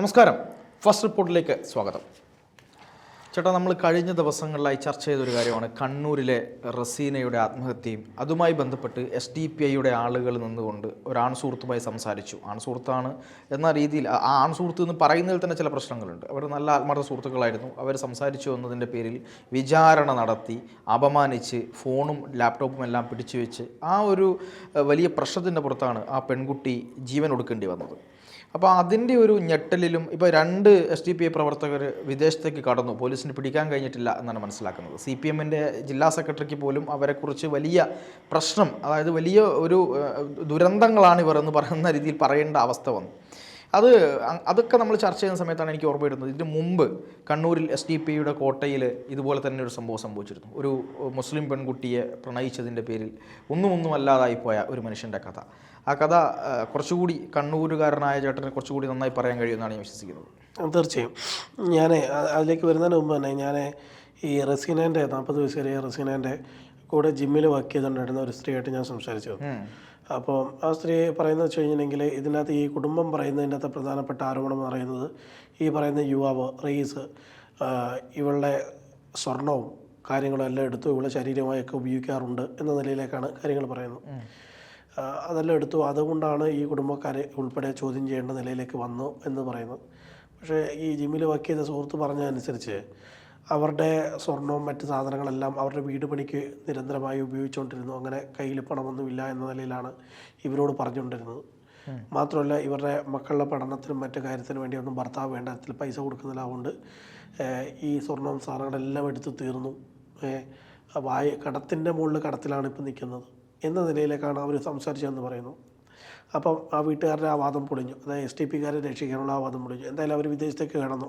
നമസ്കാരം. ഫസ്റ്റ് റിപ്പോർട്ടിലേക്ക് സ്വാഗതം. ചേട്ടാ നമ്മൾ കഴിഞ്ഞ ദിവസങ്ങളിലായി ചർച്ച ചെയ്തൊരു കാര്യമാണ് കണ്ണൂരിലെ റസീനയുടെ ആത്മഹത്യയും അതുമായി ബന്ധപ്പെട്ട് എസ് ഡി പി ഐയുടെ ആളുകൾ നിന്നുകൊണ്ട് ഒരു ആൺസുഹൃത്തുമായി സംസാരിച്ചു. ആൺസുഹൃത്താണ് എന്ന രീതിയിൽ ആ ആ ആൺസുഹൃത്ത് എന്ന് പറയുന്നതിൽ തന്നെ ചില പ്രശ്നങ്ങളുണ്ട്. അവർ നല്ല ആത്മാർത്ഥ സുഹൃത്തുക്കളായിരുന്നു. അവർ സംസാരിച്ചു എന്നതിന്റെ പേരിൽ വിചാരണ നടത്തി അപമാനിച്ച് ഫോണും ലാപ്ടോപ്പും എല്ലാം പിടിച്ചു വെച്ച് ആ ഒരു വലിയ പ്രശ്നത്തിന്റെ പുറത്താണ് ആ പെൺകുട്ടി ജീവൻ ഒടുക്കേണ്ടി വന്നത്. അപ്പോൾ അതിന്റെ ഒരു ഞെട്ടലിലും ഇപ്പോൾ രണ്ട് എസ് ഡി പി ഐ പ്രവർത്തകർ വിദേശത്തേക്ക് കടന്നു. പോലീസിന് പിടിക്കാൻ കഴിഞ്ഞിട്ടില്ല എന്നാണ് മനസ്സിലാക്കുന്നത്. സി പി എമ്മിന്റെ ജില്ലാ സെക്രട്ടറിക്ക് പോലും അവരെക്കുറിച്ച് വലിയ പ്രശ്നം അതായത് വലിയ ഒരു ദുരന്തങ്ങളാണ് ഇവർ എന്ന് പറയുന്ന രീതിയിൽ പറയേണ്ട അവസ്ഥ വന്നു. അത് അതൊക്കെ നമ്മൾ ചർച്ച ചെയ്യുന്ന സമയത്താണ് എനിക്ക് ഓർമ്മ വരുന്നത്. ഇതിന് മുമ്പ് കണ്ണൂരിൽ എസ് ഡി പി യുടെ കോട്ടയിൽ ഇതുപോലെ തന്നെ ഒരു സംഭവം സംഭവിച്ചിരുന്നു. ഒരു മുസ്ലിം പെൺകുട്ടിയെ പ്രണയിച്ചതിന്റെ പേരിൽ ഒന്നും ഒന്നും അല്ലാതായി പോയ ഒരു മനുഷ്യന്റെ കഥ. ആ കഥ കുറച്ചുകൂടി കണ്ണൂരുകാരനായ ചേട്ടനെ കുറച്ചുകൂടി നന്നായി പറയാൻ കഴിയുമെന്നാണ് ഞാൻ വിശ്വസിക്കുന്നത്. തീർച്ചയായും. ഞാൻ അതിലേക്ക് വരുന്നതിന് മുമ്പ് തന്നെ ഞാൻ ഈ റസീനേന്റെ നാൽപ്പത് വയസ്സുകാരിയ റസീനേന്റെ കൂടെ ജിമ്മിൽ വർക്ക് ചെയ്തുകൊണ്ടിരുന്ന ഒരു സ്ത്രീയായിട്ട് ഞാൻ സംസാരിച്ചു. അപ്പോൾ ആ സ്ത്രീ പറയുന്നത് വെച്ച് കഴിഞ്ഞിട്ടുണ്ടെങ്കിൽ ഇതിനകത്ത് ഈ കുടുംബം പറയുന്നതിന്റെ അകത്ത് പ്രധാനപ്പെട്ട ആരോപണം എന്ന് പറയുന്നത് ഈ പറയുന്ന യുവാവ് റയീസ് ഇവളുടെ സ്വർണവും കാര്യങ്ങളും എല്ലാം എടുത്തു ഇവളുടെ ശരീരമായൊക്കെ ഉപയോഗിക്കാറുണ്ട് എന്ന നിലയിലേക്കാണ് കാര്യങ്ങൾ പറയുന്നത്. അതെല്ലാം എടുത്തു. അതുകൊണ്ടാണ് ഈ കുടുംബക്കാരെ ഉൾപ്പെടെ ചോദ്യം ചെയ്യേണ്ട നിലയിലേക്ക് വന്നു എന്ന് പറയുന്നത്. പക്ഷേ ഈ ജിമ്മിൽ വർക്ക് ചെയ്ത സുഹൃത്ത് പറഞ്ഞതനുസരിച്ച് അവരുടെ സ്വർണവും മറ്റ് സാധനങ്ങളെല്ലാം അവരുടെ വീട് പണിക്ക് നിരന്തരമായി ഉപയോഗിച്ചുകൊണ്ടിരുന്നു. അങ്ങനെ കയ്യിൽ പണമൊന്നുമില്ല എന്ന നിലയിലാണ് ഇവരോട് പറഞ്ഞുകൊണ്ടിരുന്നത്. മാത്രമല്ല ഇവരുടെ മക്കളുടെ പഠനത്തിനും മറ്റു കാര്യത്തിനും വേണ്ടി ഒന്നും ഭർത്താവ് വേണ്ട തരത്തിൽ പൈസ കൊടുക്കുന്നതിലാവുകൊണ്ട് ഈ സ്വർണവും സാധനങ്ങളെല്ലാം എടുത്തു തീർന്നു. വായ കടത്തിന്റെ മുകളിൽ കടത്തിലാണ് ഇപ്പം നിൽക്കുന്നത്. എന്ന നിലയിലേക്കാണ് അവർ സംസാരിച്ചതെന്ന് പറയുന്നു. അപ്പം ആ വീട്ടുകാരുടെ ആ വാദം പൊളിഞ്ഞു. അതായത് എസ് ടി പിക്കാരെ രക്ഷിക്കാനുള്ള ആ വാദം പൊളിഞ്ഞു. എന്തായാലും അവർ വിദേശത്തേക്ക് കടന്നു.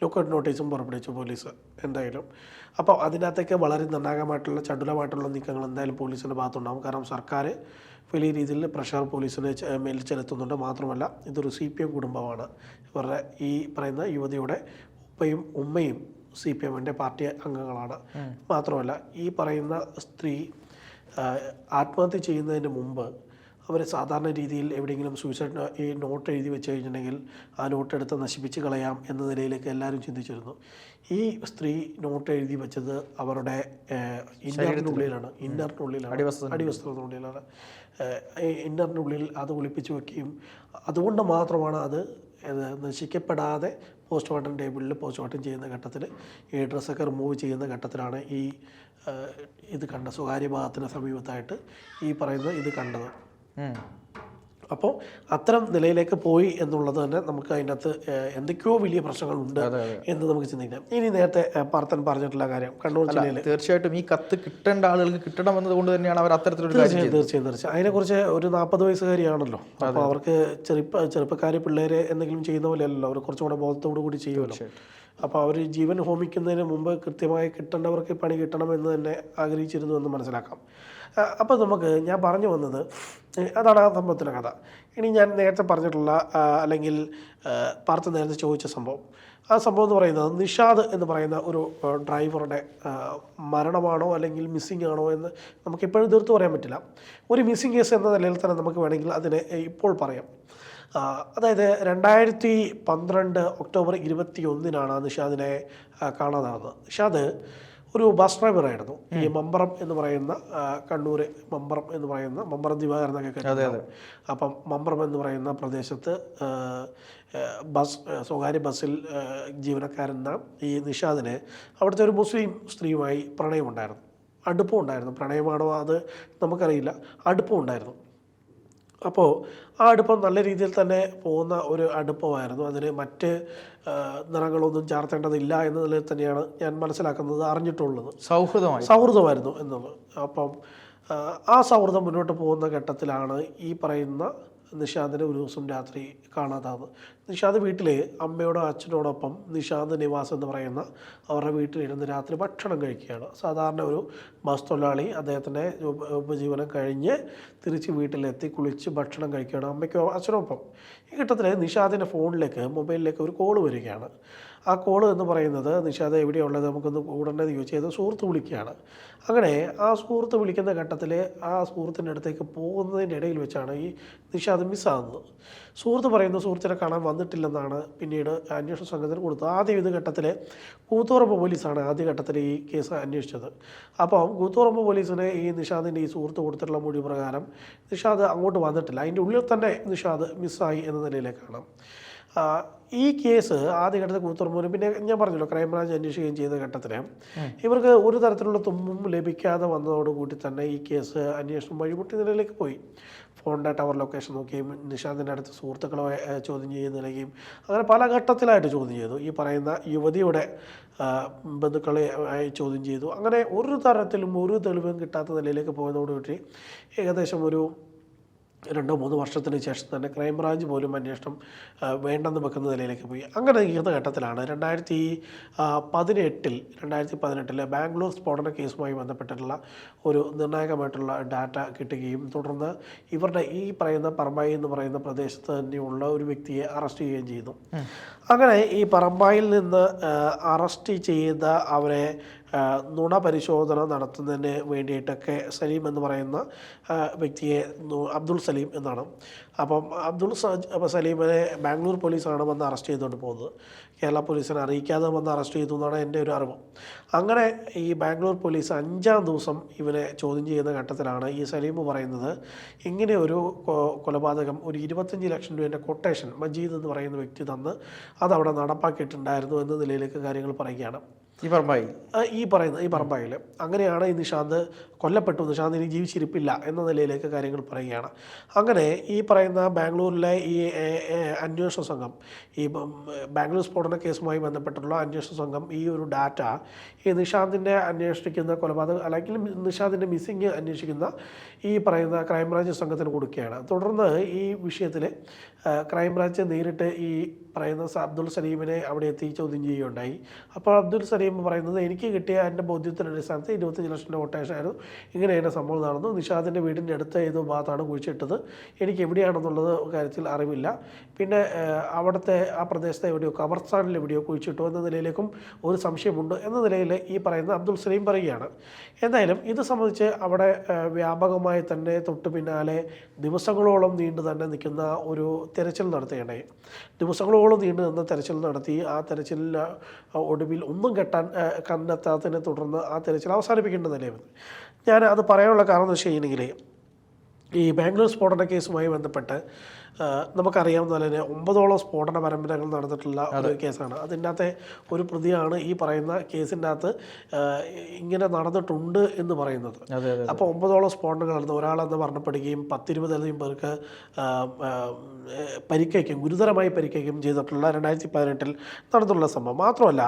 ലുക്കൗട്ട് നോട്ടീസും പുറപ്പെടുവിച്ചു പോലീസ് എന്തായാലും. അപ്പോൾ അതിനകത്തേക്ക് വളരെ നിർണായകമായിട്ടുള്ള ചടുലമായിട്ടുള്ള നീക്കങ്ങൾ എന്തായാലും പോലീസിന്റെ ഭാഗത്തുണ്ടാകും കാരണം സർക്കാർ വലിയ രീതിയിൽ പ്രഷർ പോലീസിന് മേൽ ചെലുത്തുന്നുണ്ട്. മാത്രമല്ല ഇതൊരു സി പി എം കുടുംബമാണ്. ഇവരുടെ ഈ പറയുന്ന യുവതിയുടെ ഉപ്പയും ഉമ്മയും സി പി എമ്മിന്റെ പാർട്ടി അംഗങ്ങളാണ്. മാത്രമല്ല ഈ പറയുന്ന സ്ത്രീ ആത്മഹത്യ ചെയ്യുന്നതിന് മുമ്പ് അവർ സാധാരണ രീതിയിൽ എവിടെയെങ്കിലും സൂയിസൈഡ് ഈ നോട്ട് എഴുതി വെച്ച് കഴിഞ്ഞിട്ടുണ്ടെങ്കിൽ ആ നോട്ട് എടുത്ത് നശിപ്പിച്ച് കളയാം എന്ന നിലയിലേക്ക് എല്ലാവരും ചിന്തിച്ചിരുന്നു. ഈ സ്ത്രീ നോട്ട് എഴുതി വെച്ചത് അവരുടെ ഇന്നറിനുള്ളിലാണ്. ഇന്നറിനുള്ളിലാണ്. അടിവസ്ത്രത്തിന് അടിവസ്ത്രത്തിനുള്ളിലാണ്. ഇന്നറിനുള്ളിൽ അത് ഒളിപ്പിച്ച് വെക്കുകയും അതുകൊണ്ട് മാത്രമാണ് അത് നശിക്കപ്പെടാതെ പോസ്റ്റ്മോർട്ടം ടേബിളിൽ പോസ്റ്റ്മോർട്ടം ചെയ്യുന്ന ഘട്ടത്തിൽ ഈ ഡ്രസ്സൊക്കെ റിമൂവ് ചെയ്യുന്ന ഘട്ടത്തിലാണ് ഈ ഇത് കണ്ട സ്വകാര്യ ഭാഗത്തിന് സമീപത്തായിട്ട് ഈ പറയുന്ന ഇത് കണ്ടത്. അപ്പോൾ അത്തരം നിലയിലേക്ക് പോയി എന്നുള്ളത് തന്നെ നമുക്ക് അതിന്റെ അകത്ത് എന്തൊക്കെയോ വലിയ പ്രശ്നങ്ങളുണ്ട്. എന്ന് നമുക്ക് ചിന്തിക്കാം. ഇനി നേരത്തെ പാർത്തൻ പറഞ്ഞിട്ടുള്ള കാര്യം കണ്ണൂർ ജില്ലയിൽ തീർച്ചയായിട്ടും ഈ കത്ത് കിട്ടേണ്ട ആളുകൾക്ക് കിട്ടണം എന്നതുകൊണ്ട് തന്നെയാണ് അവർ അത്തരത്തിലൊരു തീർച്ചയായും തീർച്ചയായും തീർച്ചയായും. അതിനെക്കുറിച്ച് ഒരു നാൽപ്പത് വയസ്സുകാരിയാണല്ലോ. അപ്പോൾ അവർക്ക് ചെറുപ്പ ചെറുപ്പക്കാർ പിള്ളേരെ എന്തെങ്കിലും ചെയ്യുന്ന പോലെയല്ലോ അവർ കുറച്ചും കൂടെ ബോധത്തോടു കൂടി ചെയ്യുമല്ലോ. അപ്പോൾ അവർ ജീവൻ ഹോമിക്കുന്നതിന് മുമ്പ് കൃത്യമായി കിട്ടേണ്ടവർക്ക് പണി കിട്ടണം എന്ന് തന്നെ ആഗ്രഹിച്ചിരുന്നു എന്ന് മനസ്സിലാക്കാം. അപ്പോൾ നമുക്ക് ഞാൻ പറഞ്ഞു വന്നത് അതാണ് ആ സംഭവത്തിന്റെ കഥ. ഇനി ഞാൻ നേരത്തെ പറഞ്ഞിട്ടുള്ള അല്ലെങ്കിൽ പാർത്ത് നേരത്തെ ചോദിച്ച സംഭവം. ആ സംഭവം എന്ന് പറയുന്നത് നിഷാദ് എന്ന് പറയുന്ന ഒരു ഡ്രൈവറുടെ മരണമാണോ അല്ലെങ്കിൽ മിസ്സിംഗ് ആണോ എന്ന് നമുക്ക് എപ്പോഴും തീർത്ത് പറയാൻ പറ്റില്ല. ഒരു മിസ്സിംഗ് കേസ് എന്ന നിലയിൽ തന്നെ നമുക്ക് വേണമെങ്കിൽ അതിനെ ഇപ്പോൾ പറയാം. അതായത് രണ്ടായിരത്തി പന്ത്രണ്ട് ഒക്ടോബർ ഇരുപത്തി ഒന്നിനാണ് നിഷാദിനെ കാണാതാകുന്നത് നിഷാദ് ഒരു ബസ് ഡ്രൈവറായിരുന്നു ഈ മമ്പറം എന്ന് പറയുന്ന കണ്ണൂർ മമ്പറം എന്ന് പറയുന്ന മമ്പറം ദിവാകരൻ എന്നൊക്കെ കേട്ടത് അപ്പം മമ്പറം എന്ന് പറയുന്ന പ്രദേശത്ത് ബസ് സ്വകാര്യ ബസ്സിൽ ജീവനക്കാരെന്ന ഈ നിഷാദിന് അവിടുത്തെ ഒരു മുസ്ലിം സ്ത്രീയുമായി പ്രണയമുണ്ടായിരുന്നു. അടുപ്പം ഉണ്ടായിരുന്നു പ്രണയമാണോ അത് നമുക്കറിയില്ല. അടുപ്പം ഉണ്ടായിരുന്നു അപ്പോൾ ആ അടുപ്പം നല്ല രീതിയിൽ തന്നെ പോകുന്ന ഒരു അടുപ്പമായിരുന്നു. അതിന് മറ്റ് നിറങ്ങളൊന്നും ചേർത്തേണ്ടതില്ല എന്ന നിലയിൽ തന്നെയാണ് ഞാൻ മനസ്സിലാക്കുന്നത് അറിഞ്ഞിട്ടുള്ളത്. സൗഹൃദമായി. സൗഹൃദമായിരുന്നു എന്നുള്ളത്. അപ്പം ആ സൗഹൃദം മുന്നോട്ട് പോകുന്ന ഘട്ടത്തിലാണ് ഈ പറയുന്ന നിഷാദിനെ ഒരു ദിവസം രാത്രി കാണാതാവ്. നിഷാദ് വീട്ടിലെ അമ്മയോടോ അച്ഛനോടൊപ്പം നിഷാദ് നിവാസ് എന്ന് പറയുന്ന അവരുടെ വീട്ടിലിരുന്ന് രാത്രി ഭക്ഷണം കഴിക്കുകയാണ്. സാധാരണ ഒരു ബസ് തൊഴിലാളി അദ്ദേഹത്തിന്റെ ഉപജീവനം കഴിഞ്ഞ് തിരിച്ച് വീട്ടിലെത്തി കുളിച്ച് ഭക്ഷണം കഴിക്കുകയാണ് അമ്മയ്ക്കോ അച്ഛനൊപ്പം. ഈ ഘട്ടത്തിൽ നിഷാദിന്റെ ഫോണിലേക്ക് മൊബൈലിലേക്ക് ഒരു കോൾ വരികയാണ്. ആ കോൾ എന്ന് പറയുന്നത് നിഷാദ് എവിടെയുള്ളത് നമുക്കൊന്ന് ഉടനെ ചോദിച്ചു ചെയ്ത് സുഹൃത്ത് വിളിക്കുകയാണ്. അങ്ങനെ ആ സുഹൃത്ത് വിളിക്കുന്ന ഘട്ടത്തിൽ ആ സുഹൃത്തിന്റെ അടുത്തേക്ക് പോകുന്നതിന്റെ ഇടയിൽ വെച്ചാണ് ഈ നിഷാദ് മിസ്സാകുന്നത്. സുഹൃത്ത് പറയുന്നു സുഹൃത്തിനെ കാണാൻ വന്നിട്ടില്ലെന്നാണ് പിന്നീട് അന്വേഷണ സംഘത്തിന് കൊടുത്തത്. ആദ്യം ഇത് ഘട്ടത്തിൽ കൂത്തുറമ്പ് പോലീസാണ് ആദ്യ ഘട്ടത്തിൽ ഈ കേസ് അന്വേഷിച്ചത്. അപ്പം കൂത്തുറമ്പ് പോലീസിന് ഈ നിഷാദിന്റെ ഈ സുഹൃത്ത് കൊടുത്തിട്ടുള്ള മൊഴി പ്രകാരം നിഷാദ് അങ്ങോട്ട് വന്നിട്ടില്ല. അതിന്റെ ഉള്ളിൽ തന്നെ നിഷാദ് മിസ്സായി എന്ന നിലയിലേക്കാണ് കാണാം. ഈ കേസ് ആദ്യഘട്ടത്തിൽ കൂത്തുറമ്പൂരും പിന്നെ ഞാൻ പറഞ്ഞല്ലോ ക്രൈംബ്രാഞ്ച് അന്വേഷിക്കുകയും ചെയ്ത ഘട്ടത്തിൽ ഇവർക്ക് ഒരു തരത്തിലുള്ള തുമ്പും ലഭിക്കാതെ വന്നതോടുകൂടി തന്നെ ഈ കേസ് അന്വേഷണം വഴിമുട്ടി നിലയിലേക്ക് പോയി. ഫോണിന്റെ ടവർ ലൊക്കേഷൻ നോക്കുകയും നിഷാന്തിന്റെ അടുത്ത് സുഹൃത്തുക്കളെ ചോദ്യം ചെയ്യുന്ന നിലയ്ക്കും. അങ്ങനെ പല ഘട്ടത്തിലായിട്ട് ചോദ്യം ചെയ്തു. ഈ പറയുന്ന യുവതിയുടെ ബന്ധുക്കളെ ചോദ്യം ചെയ്തു. അങ്ങനെ ഒരു തരത്തിലും ഒരു തെളിവും കിട്ടാത്ത നിലയിലേക്ക് പോയതോടുകൂടി ഏകദേശം ഒരു രണ്ടോ മൂന്നോ വർഷത്തിന് ശേഷം തന്നെ ക്രൈംബ്രാഞ്ച് പോലും അന്വേഷണം വേണ്ടെന്ന് വെക്കുന്ന നിലയിലേക്ക് പോയി. അങ്ങനെ ഇരിക്കുന്ന ഘട്ടത്തിലാണ് രണ്ടായിരത്തി പതിനെട്ടിൽ രണ്ടായിരത്തി പതിനെട്ടിലെ ബാംഗ്ലൂർ സ്ഫോടന കേസുമായി ബന്ധപ്പെട്ടിട്ടുള്ള ഒരു നിർണായകമായിട്ടുള്ള ഡാറ്റ കിട്ടുകയും തുടർന്ന് ഇവരുടെ ഈ പറയുന്ന പറമ്പായി എന്ന് പറയുന്ന പ്രദേശത്ത് തന്നെയുള്ള ഒരു വ്യക്തിയെ അറസ്റ്റ് ചെയ്യുകയും ചെയ്തു. അങ്ങനെ ഈ പറമ്പായിൽ നിന്ന് അറസ്റ്റ് ചെയ്ത അവരെ നുണ പരിശോധന നടത്തുന്നതിന് വേണ്ടിയിട്ടൊക്കെ സലീം എന്ന് പറയുന്ന വ്യക്തിയെ അബ്ദുൾ സലീം എന്നാണ്. അപ്പം അബ്ദുൾ സലീമിനെ ബാംഗ്ലൂർ പോലീസാണ് വന്ന് അറസ്റ്റ് ചെയ്തുകൊണ്ട് പോകുന്നത്. കേരള പോലീസിനെ അറിയിക്കാതെ വന്ന് അറസ്റ്റ് ചെയ്തു എന്നാണ് എന്റെ ഒരു അറിവ്. അങ്ങനെ ഈ ബാംഗ്ലൂർ പോലീസ് അഞ്ചാം ദിവസം ഇവനെ ചോദ്യം ചെയ്യുന്ന ഘട്ടത്തിലാണ് ഈ സലീം പറയുന്നത് ഇങ്ങനെ ഒരു കൊലപാതകം ഒരു ഇരുപത്തഞ്ച് ലക്ഷം രൂപേന്റെ കൊട്ടേഷൻ മജീദ് എന്ന് പറയുന്ന വ്യക്തി തന്ന് അതവിടെ നടപ്പാക്കിയിട്ടുണ്ടായിരുന്നു എന്ന നിലയിലേക്ക് കാര്യങ്ങൾ പറയുകയാണ്. ഈ പറമ്പായി. ഈ പറയുന്ന ഈ പറമ്പായിൽ അങ്ങനെയാണ് ഈ നിഷാന്ത് കൊല്ലപ്പെട്ടു. നിഷാന്ത് ഇനി ജീവിച്ചിരിപ്പില്ല എന്ന നിലയിലേക്ക് കാര്യങ്ങൾ പറയുകയാണ്. അങ്ങനെ ഈ പറയുന്ന ബാംഗ്ലൂരിലെ ഈ അന്വേഷണ സംഘം ഈ ബാംഗ്ലൂർ സ്ഫോടന കേസുമായി ബന്ധപ്പെട്ടുള്ള അന്വേഷണ സംഘം ഈ ഒരു ഡാറ്റ ഈ നിഷാന്തിന്റെ അന്വേഷിക്കുന്ന കൊലപാതകം അല്ലെങ്കിൽ നിഷാന്തിന്റെ മിസ്സിങ് അന്വേഷിക്കുന്ന ഈ പറയുന്ന ക്രൈംബ്രാഞ്ച് സംഘത്തിന് കൊടുക്കുകയാണ്. തുടർന്ന് ഈ വിഷയത്തിൽ ക്രൈംബ്രാഞ്ച് നേരിട്ട് ഈ പറയുന്ന അബ്ദുൾ സലീമിനെ അവിടെ എത്തി ചോദ്യം ചെയ്യുകയുണ്ടായി. അപ്പോൾ അബ്ദുൾ സലീം പറയുന്നത് എനിക്ക് കിട്ടിയ എന്റെ ബോധ്യത്തിന്റെ അടിസ്ഥാനത്തിൽ ഇരുപത്തഞ്ച് ലക്ഷം രൂപ ഇങ്ങനെ എന്റെ സംഭവം നടന്നു. നിഷാദിന്റെ വീടിന്റെ അടുത്ത് ഏതോ ഭാഗത്താണ് കുഴിച്ചിട്ടത്. എനിക്ക് എവിടെയാണെന്നുള്ളത് കാര്യത്തിൽ അറിവില്ല. പിന്നെ അവിടുത്തെ ആ പ്രദേശത്തെ എവിടെയോ കബർസ്ഥാനിൽ എവിടെയോ കുഴിച്ചിട്ടു എന്ന നിലയിലേക്കും ഒരു സംശയമുണ്ട് എന്ന നിലയിൽ ഈ പറയുന്ന അബ്ദുൾ സലീം പറയുകയാണ്. എന്തായാലും ഇത് സംബന്ധിച്ച് അവിടെ വ്യാപകമായി തന്നെ തൊട്ടു പിന്നാലെ ദിവസങ്ങളോളം നീണ്ടു തന്നെ നിൽക്കുന്ന ഒരു തെരച്ചിൽ നടത്തുകയുണ്ടായി. ദിവസങ്ങളോളം നീണ്ടു നിന്ന് തെരച്ചിൽ നടത്തി ആ തെരച്ചിലിൽ ഒടുവിൽ ഒന്നും കെട്ടാൻ കണ്ടെത്താത്തതിനെ തുടർന്ന് ആ തെരച്ചിൽ അവസാനിപ്പിക്കേണ്ട നിലയിൽ വന്നു ഞാൻ അത് പറയാനുള്ള കാരണം എന്ന് വെച്ച് കഴിഞ്ഞിട്ടുണ്ടെങ്കിൽ ഈ ബാംഗ്ലൂർ സ്ഫോടന കേസുമായി ബന്ധപ്പെട്ട് നമുക്കറിയാവുന്ന പോലെ തന്നെ ഒമ്പതോളം സ്ഫോടന പരമ്പരകൾ നടന്നിട്ടുള്ള ഒരു കേസാണ്. അതിന്റെ അകത്തെ ഒരു പ്രതിയാണ് ഈ പറയുന്ന കേസിന്റെ അകത്ത് ഇങ്ങനെ നടന്നിട്ടുണ്ട് എന്ന് പറയുന്നത്. അപ്പോൾ ഒമ്പതോളം സ്ഫോടനങ്ങൾ നടന്നു. ഒരാളെന്ന് മരണപ്പെടുകയും പത്തിരുപതിലധികം പേർക്ക് പരിക്കേക്കും ഗുരുതരമായി പരിക്കേക്കും ചെയ്തിട്ടുള്ള രണ്ടായിരത്തി പതിനെട്ടിൽ നടന്നിട്ടുള്ള സംഭവം. മാത്രമല്ല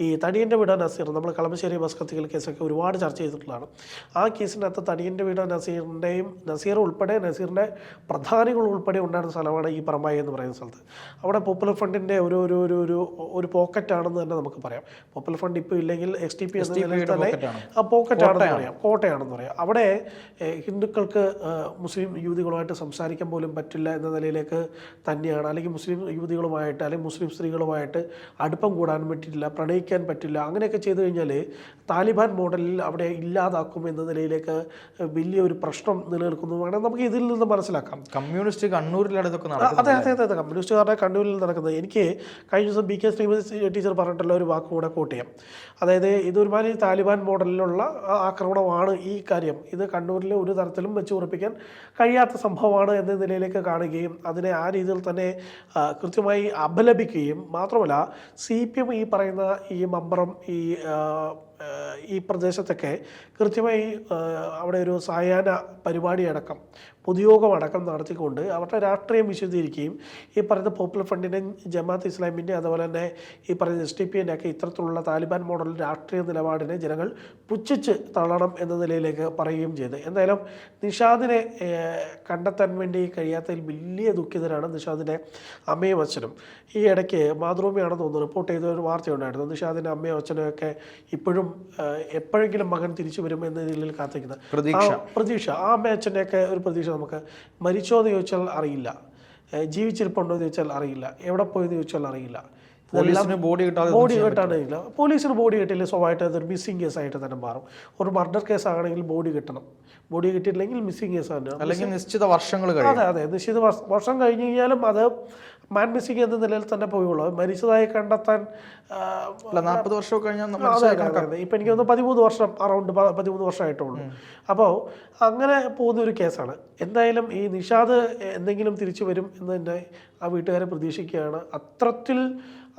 ഈ തടിയന്റെ വീട് നസീർ നമ്മൾ കളമശ്ശേരി ബസ് കത്തിക്കൽ കേസൊക്കെ ഒരുപാട് ചർച്ച ചെയ്തിട്ടുള്ളതാണ്. ആ കേസിന്റെ അകത്ത് തടിയന്റെ വീട് നസീറിന്റെയും നസീർ ഉൾപ്പെടെ നസീറിന്റെ പ്രധാനികൾ ഉൾപ്പെടെ ഉണ്ടായിരുന്ന സ്ഥലമാണ് ഈ പറമ്പായി എന്ന് പറയുന്ന സ്ഥലത്ത്. അവിടെ പോപ്പുലർ ഫണ്ടിന്റെ ഒരു ഒരു ഒരു ഒരു ഒരു പോക്കറ്റ് ആണെന്ന് തന്നെ നമുക്ക് പറയാം. പോപ്പുലർ ഫണ്ട് ഇപ്പോൾ ഇല്ലെങ്കിൽ എസ് ടി പി എന്ന നിലയിൽ തന്നെ ആ പോക്കറ്റ് പോക്കറ്റാണെന്ന് പറയാം. കോട്ടയാണെന്ന് പറയാം. അവിടെ ഹിന്ദുക്കൾക്ക് മുസ്ലിം യുവതികളുമായിട്ട് സംസാരിക്കാൻ പോലും പറ്റില്ല എന്ന നിലയിലേക്ക് തന്നെയാണ്. അല്ലെങ്കിൽ മുസ്ലിം യുവതികളുമായിട്ട് അല്ലെങ്കിൽ മുസ്ലിം സ്ത്രീകളുമായിട്ട് അടുപ്പം കൂടാൻ പറ്റില്ല പ്രണയിക്കാൻ പറ്റില്ല അങ്ങനെയൊക്കെ ചെയ്തു കഴിഞ്ഞാൽ താലിബാൻ മോഡലിൽ അവിടെ ഇല്ലാതാക്കും എന്ന നിലയിലേക്ക് വലിയൊരു പ്രശ്നം നിലനിൽക്കുന്നു. വേണം നമുക്ക് ഇതിൽ നിന്ന് മനസ്സിലാക്കാം. കമ്മ്യൂണിസ്റ്റ് കണ്ണൂരിലാണ് ഇതൊക്കെ നടക്കുന്നത് അതെ അതെ അതെ അതെ. കമ്മ്യൂണിസ്റ്റുകാരുടെ കണ്ണൂരിൽ നടക്കുന്നത് എനിക്ക് കഴിഞ്ഞ ദിവസം ബി കെ ശ്രീമതി ടീച്ചർ പറഞ്ഞിട്ടുള്ള ഒരു വാക്ക് കൂടെ കോട്ട് ചെയ്യാം. അതായത് ഇതൊരുമാതിരി താലിബാൻ മോഡലിലുള്ള ആക്രമണമാണ് ഈ കാര്യം. ഇത് കണ്ണൂരിൽ ഒരു തരത്തിലും വെച്ച് ഉറപ്പിക്കാൻ കഴിയാത്ത സംഭവമാണ് എന്ന നിലയിലേക്ക് കാണുകയും അതിനെ ആ രീതിയിൽ തന്നെ കൃത്യമായി അപലപിക്കുകയും മാത്രമല്ല സി പി എം ഈ പറയുന്ന ഈ മമ്പറം ഈ ഈ പ്രദേശത്തൊക്കെ കൃത്യമായി അവിടെ ഒരു സായാഹ്ന പൊതുയോഗം അടക്കം നടത്തിക്കൊണ്ട് അവരുടെ രാഷ്ട്രീയം വിശദീകരിക്കുകയും ഈ പറയുന്ന പോപ്പുലർ ഫ്രണ്ടിന്റെ ജമാഅത്ത് ഇസ്ലാമിന്റെ അതുപോലെ തന്നെ ഈ പറയുന്ന എസ് ടി പി ഒക്കെ ഇത്തരത്തിലുള്ള താലിബാൻ മോഡൽ രാഷ്ട്രീയ നിലപാടിനെ ജനങ്ങൾ പുച്ഛിച്ച് തള്ളണം എന്ന നിലയിലേക്ക് പറയുകയും ചെയ്ത്. എന്തായാലും നിഷാദിനെ കണ്ടെത്താൻ വേണ്ടി കഴിയാത്തതിൽ വലിയ ദുഃഖിതരാണ് നിഷാദിന്റെ അമ്മയും അച്ഛനും. ഈ ഇടയ്ക്ക് മാതൃഭൂമിയാണെന്ന് തോന്നുന്നു റിപ്പോർട്ട് ചെയ്ത ഒരു വാർത്തയുണ്ടായിരുന്നു. നിഷാദിന്റെ അമ്മയും അച്ഛനും ഒക്കെ ഇപ്പോഴും ഏഹ്, എപ്പോഴെങ്കിലും മകൻ തിരിച്ചു വരും എന്ന രീതിയിൽ കാത്തിരിക്കുന്നത്. പ്രതീക്ഷ. ആ മാച്ചിന്റെയൊക്കെ ഒരു പ്രതീക്ഷ നമുക്ക് മരിച്ചോ എന്ന് ചോദിച്ചാൽ അറിയില്ല. ജീവിച്ചിരിപ്പുണ്ടോ എന്ന് ചോദിച്ചാൽ അറിയില്ല. എവിടെ പോയെന്ന് ചോദിച്ചാൽ അറിയില്ല. പോലീസിന് ബോഡി കിട്ടാതെ ബോഡി കിട്ടാനില്ല പോലീസിന് ബോഡി കിട്ടില്ല. സ്വാഭാവികമായിട്ട് അതൊരു മിസ്സിംഗ് കേസായിട്ട് തന്നെ മാറും. ഒരു മർഡർ കേസ് ആണെങ്കിൽ ബോഡി കിട്ടണം. ബോഡി കിട്ടിയില്ലെങ്കിൽ മിസ്സിംഗ് കേസ് തന്നെ. അല്ലെങ്കിൽ നിശ്ചിത വർഷങ്ങൾ അതെ അതെ. നിശ്ചിത വർഷം കഴിഞ്ഞു കഴിഞ്ഞാലും അത് മാൻ മിസ്സിംഗ് എന്ന നിലയിൽ തന്നെ പോയുള്ളൂ. മരിച്ചതായി കണ്ടെത്താൻ നാൽപ്പത് വർഷമൊക്കെ കഴിഞ്ഞാൽ ഇപ്പം എനിക്ക് തോന്നുന്നു പതിമൂന്ന് വർഷം അറൗണ്ട് പതിമൂന്ന് വർഷമായിട്ടുള്ളൂ. അപ്പോൾ അങ്ങനെ പോകുന്ന ഒരു കേസാണ്. എന്തായാലും ഈ നിഷാദ് എന്തെങ്കിലും തിരിച്ചു വരും എന്ന് തന്നെ ആ വീട്ടുകാരെ പ്രതീക്ഷിക്കുകയാണ്. അത്രത്തിൽ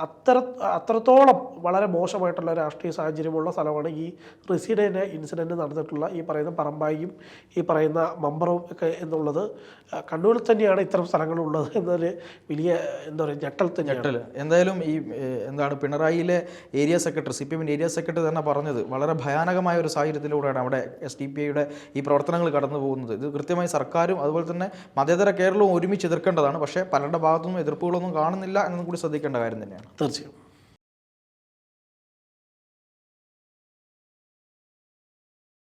അത്ര അത്രത്തോളം വളരെ മോശമായിട്ടുള്ള രാഷ്ട്രീയ സാഹചര്യമുള്ള സ്ഥലമാണ് ഈ റെസിഡന്റ് ഇൻസിഡന്റ് നടന്നിട്ടുള്ള ഈ പറയുന്ന പറമ്പായും ഈ പറയുന്ന മമ്പറവും ഒക്കെ എന്നുള്ളത്. കണ്ണൂരിൽ തന്നെയാണ് ഇത്തരം സ്ഥലങ്ങളുള്ളത് എന്നൊരു വലിയ എന്താ പറയുക ഞെട്ടൽ ഞെട്ടൽ എന്തായാലും ഈ എന്താണ് പിണറായിയിലെ ഏരിയ സെക്രട്ടറി സി പി എമ്മിന്റെ ഏരിയ സെക്രട്ടറി തന്നെ പറഞ്ഞത് വളരെ ഭയാനകമായ ഒരു സാഹചര്യത്തിലൂടെയാണ് അവിടെ എസ് ഡി പി ഐയുടെ ഈ പ്രവർത്തനങ്ങൾ കടന്നു പോകുന്നത്. ഇത് കൃത്യമായി സർക്കാരും അതുപോലെ തന്നെ മതേതര കേരളവും ഒരുമിച്ച് എതിർക്കേണ്ടതാണ്. പക്ഷേ പലരുടെ ഭാഗത്തുനിന്നും എതിർപ്പുകളൊന്നും കാണുന്നില്ല എന്നതും കൂടി ശ്രദ്ധിക്കേണ്ട കാര്യം തന്നെയാണ്. തീർച്ചയായും.